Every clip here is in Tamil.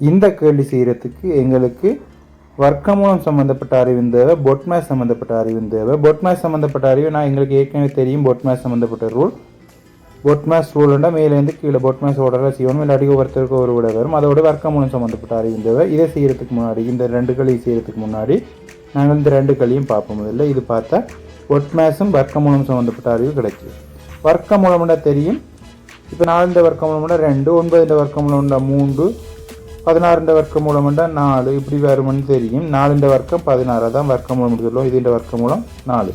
இந்த கேள்வி செய்கிறதுக்கு எங்களுக்கு வர்க்கமூலம் சம்மந்தப்பட்ட அறிவும் தேவை பொட்மேஸ் சம்மந்தப்பட்ட அறிவும் தேவை. பொட்மேஸ் சம்மந்தப்பட்ட அறிவு நான் எங்களுக்கு ஏற்கனவே தெரியும் பொட்மேஸ் சம்மந்தப்பட்ட ரூல் பொட்மேஸ் ரூல்ண்டா மேலேருந்து கீழே பொட்மேஸ் ஓடல செய்யணும் இல்லாட்டி ஒருத்தருக்கு ஒரு விட வரும். அதோட வர்க்கமூலம் சம்மந்தப்பட்ட அறிவு தேவை. இதை செய்கிறதுக்கு முன்னாடி இந்த ரெண்டு களி செய்கிறதுக்கு முன்னாடி நாங்கள் இந்த ரெண்டு களியும் பார்ப்போம். இல்லை இது பார்த்தா பொட்மேஸும் வர்க்கமூலம் சம்மந்தப்பட்ட அறிவு கிடைச்சி வர்க்கமூலம்னா தெரியும். இப்போ நாலுண்ட வர்க்கமூலம்னா ரெண்டு ஒன்பதுண்ட வர்க்கமூலம்னா மூன்று பதினாறுண்ட வர்க்கமூலம்னா நாலு. இப்படி வரும்னு தெரியும். நாலுண்ட வர்க்கம் பதினாறு வர்க்க மூலம் சொல்லுவோம். இதுண்ட வர்க்கமூலம் நாலு.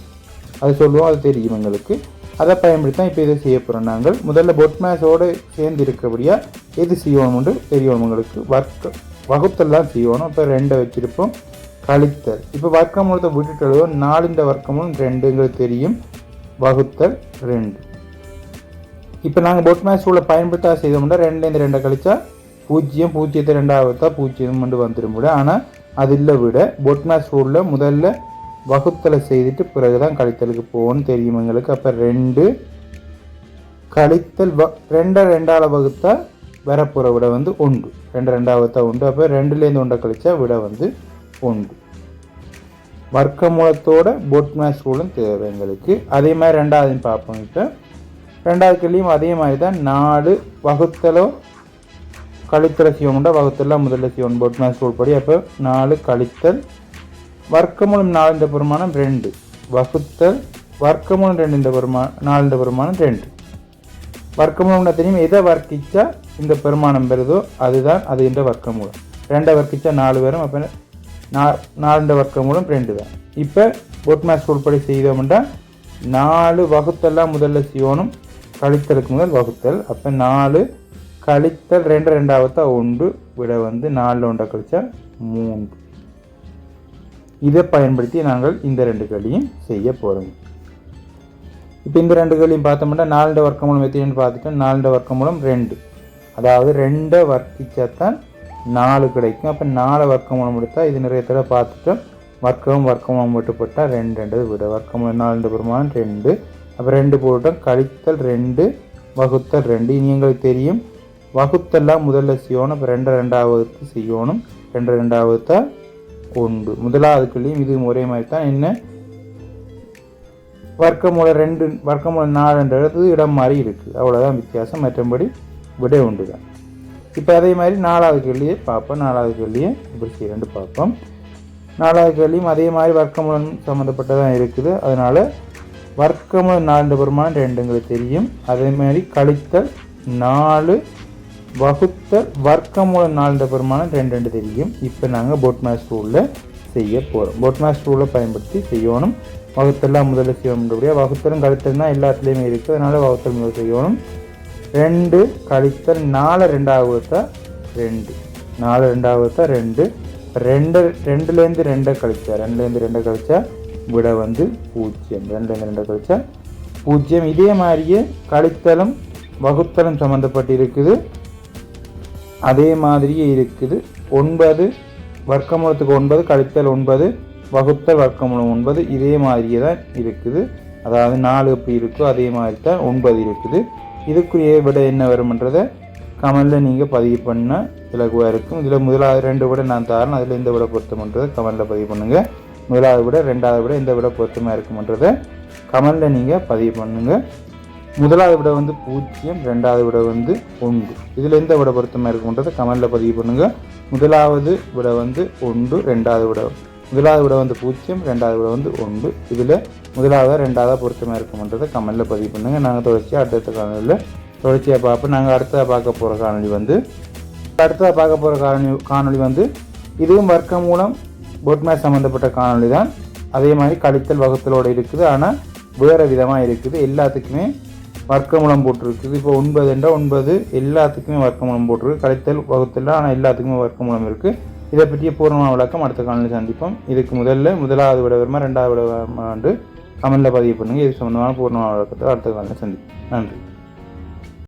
அது சொல்லுவோம். அது தெரியும் எங்களுக்கு. அதை பயன்படுத்தி தான் இப்போ இதை செய்ய போகிறோம் நாங்கள். முதல்ல பொட்மேஸோடு சேர்ந்து இருக்கபடியாக எது செய்யணும்னு தெரியணும் உங்களுக்கு வர்க்க வகுத்தெல்லாம் செய்யணும் இப்போ ரெண்டை வச்சுருப்போம். கழித்தல். இப்போ வர்க்கமூலத்தை விட்டுட்டு எழுதுவோம். வர்க்க வர்க்கமூலம் ரெண்டுங்கிறது தெரியும். வகுத்தல் ரெண்டு. இப்போ நாங்கள் பொட்மேஸ் மேட்ச் ரூலை பயன்படுத்தா செய்தோம்னா ரெண்டுலேருந்து ரெண்டை கழிச்சா பூஜ்ஜியம் பூஜ்ஜியத்தை ரெண்டாவதா பூஜ்ஜியம் கொண்டு வந்துடும் விட ஆனால் அது இல்லை விட பொட் ரூலில் முதல்ல வகுத்தலை செய்துட்டு பிறகு தான் கழித்தலுக்கு போகணும்னு தெரியும் எங்களுக்கு. அப்போ ரெண்டு கழித்தல் வ ரெண்டை ரெண்டாவது வகுத்தா வரப்புற விட வந்து உண்டு ரெண்டு ரெண்டாவதா உண்டு அப்போ ரெண்டுலேருந்து ஒன்றை கழிச்சா விட வந்து உண்டு வர்க்க மூலத்தோட பொட் மேட்ச் ரூலும் தேவை எங்களுக்கு. அதே மாதிரி ரெண்டாவதுன்னு பார்ப்போம் இப்போ. ரெண்டாவது கேள்வியும் அதே மாதிரி தான். நாலு வகுத்தலோ கழித்தல செய்வோம்டா வகுத்தெல்லாம் முதல்ல செய்வோம் பொட் மேட்ச் ரூல் படி. அப்போ நாலு கழித்தல் வர்க்கமூலம் நாலுன்ற பெருமானம் ரெண்டு. வகுத்தல் வர்க்கமூலம் ரெண்டு பெருமா நாலுன்ற பெருமானம் ரெண்டு. வர்க்கமூலம்னா தெரியும்? எதை வர்க்கிச்சா இந்த பெருமானம் பெறுதோ அதுதான் அது என்ற வர்க்கமூலம். ரெண்டை வர்க்கிச்சா நாலு பேரும் அப்போ நா நாலுண்ட வர்க்கமூலம் ரெண்டு தான். இப்போ போட் மேட்ச் உள்படி செய்தோம்னா நாலு வகுத்தெல்லாம் முதல்ல செய்யணும் கழித்தலுக்கு முதல் வகுத்தல். அப்போ நாலு கழித்தல் ரெண்டு ரெண்டாவதா ஒன்று விட வந்து நாலில் ஒன்றை கழித்தால் மூன்று. இதை பயன்படுத்தி நாங்கள் இந்த ரெண்டு களியும் செய்ய போகிறோம் இப்போ இந்த ரெண்டு களியும் பார்த்தோம்னா நாலுட வர்க்க மூலம் எத்தனைன்னு பார்த்துட்டோம். நாலுட வர்க்க மூலம் ரெண்டு. அதாவது ரெண்டை வர்க்கிச்சாதான் நாலு கிடைக்கும். அப்போ நாலு வர்க்கமூலம் எடுத்தால் இது நிறைய தடவை பார்த்துட்டோம். வர்க்கமும் வர்க்கமும் விட்டுப்பட்டால் ரெண்டு ரெண்டு. விட வர்க்கமூலம் நாலு பெருமானம் ரெண்டு. அப்போ ரெண்டு போட்டோம் கழித்தல் ரெண்டு வகுத்தல் ரெண்டு. இனி எங்களுக்கு தெரியும். வகுத்தெல்லாம் முதல்ல செய்யணும் இப்போ ரெண்டு ரெண்டாவது செய்யணும். ரெண்டு ரெண்டாவது தான் ஒன்று முதலாவதுக்குள்ளேயும் இது ஒரே மாதிரி தான் என்ன? வர்க்கமூலம் ரெண்டு வர்க்கமூலம் நாலுன்றது இடம் மாதிரி இருக்குது அவ்வளோதான் வித்தியாசம். மற்றபடி விடை உண்டு தான் இப்போ அதே மாதிரி நாலாவது கேள்வியே பார்ப்போம். நாலாவது கேள்வியே இப்படி செய்யறேன்னு பார்ப்போம். நாலாவது கேள்வியும் அதே மாதிரி வர்க்கமூலம் சம்மந்தப்பட்டதான் இருக்குது. அதனால் வர்க்கமூலம் நாலு பெருமானம் ரெண்டுங்களுக்கு தெரியும். அதே மாதிரி கழித்தல் நாலு வகுத்தல் வர்க்கமூலம் நாலு பெருமானம் ரெண்டு ரெண்டு தெரியும். இப்போ நாங்கள் போட் மேட்ச் ரூலில் செய்ய போகிறோம் போட் மேட்ச் ரூலை பயன்படுத்தி செய்யணும். வகுத்தெல்லாம் முதல்ல செய்யணும்ன்றபடியாக வகுத்தலும் கழித்தல் தான் எல்லாத்துலேயுமே இருக்குது அதனால் வகுத்தல் முதல் செய்யணும். ரெண்டு கழித்தல் நாலு ரெண்டாவது? ரெண்டு. நாலு ரெண்டாவது? ரெண்டு. ரெண்டு ரெண்டுலேருந்து ரெண்டை கழிச்சா? ரெண்டுலேருந்து ரெண்டை கழிச்சா விட வந்து பூஜ்ஜியம். ரெண்டுலேருந்து ரெண்டை கழிச்சா பூஜ்ஜியம். இதே மாதிரியே கழித்தலும் வகுத்தலும் சம்மந்தப்பட்டு இருக்குது. அதே மாதிரியே இருக்குது. ஒன்பது வர்க்கமூலத்துக்கு ஒன்பது கழித்தல் ஒன்பது வகுத்தல் வர்க்கமூலம் ஒன்பது இதே மாதிரியே தான் இருக்குது. அதாவது நாலு எப்படி இருக்கோ அதே மாதிரி தான் ஒன்பது இருக்குது. இதுக்குரிய விட என்ன வரும்ன்றதை கமலில் நீங்கள் பதிவு பண்ணால் இலகுவாக இருக்கும் இதில் முதலாவது ரெண்டு விட நான் தரேன். அதில் இந்த விட பொருத்தம்ன்றதை கமலில் பதிவு பண்ணுங்கள் முதலாவது விட ரெண்டாவது விட இந்த விட பொருத்தமாக இருக்கும்ன்றதை கமலில் நீங்கள் பதிவு பண்ணுங்கள் முதலாவது விட வந்து பூஜ்ஜியம் ரெண்டாவது விட வந்து ஒன்று. இதில் எந்த விட பொருத்தமாக இருக்குன்றதை கமலில் பதிவு பண்ணுங்கள் முதலாவது விட வந்து ஒன்று ரெண்டாவது விட. முதலாவது விட வந்து பூஜ்ஜியம் ரெண்டாவது விட வந்து ஒன்று. இதில் முதலாவது ரெண்டாவது பொருத்தமாக இருக்கும்ன்றதை கமெண்டில் பதிவு பண்ணுங்கள் நாங்கள் தொடர்ச்சியாக அடுத்தடுத்த காணொலியில் தொடர்ச்சியாக பார்ப்போம். நாங்கள் அடுத்ததாக பார்க்க போகிற காணொலி வந்து அடுத்ததாக பார்க்க போகிற காணொலி காணொலி வந்து இதுவும் வர்க்க மூலம் பொட்மேட் சம்மந்தப்பட்ட காணொலி தான் அதே மாதிரி கழித்தல் வகுத்தலோடு இருக்குது. ஆனால் வேறு விதமாக இருக்குது. எல்லாத்துக்குமே வர்க்கமூலம் போட்டிருக்குது. இப்போ ஒன்பது என்றால் ஒன்பது எல்லாத்துக்குமே வர்க்கமூலம் போட்டிருக்கு. கழித்தல் வகுத்தல் ஆனால் எல்லாத்துக்குமே வர்க்கமூலம் இருக்குது இதை பற்றிய பூர்ணமான விளக்கம் அடுத்த காலையில் சந்திப்போம். இதுக்கு முதல்ல முதலாவது விடவருமா ரெண்டாவது விட ஆண்டு கமெண்டில் பதிவு பண்ணுங்கள் இது சம்மந்தமான பூர்ணமான விளக்கத்தை அடுத்த காலையில் சந்திப்போம். நன்றி.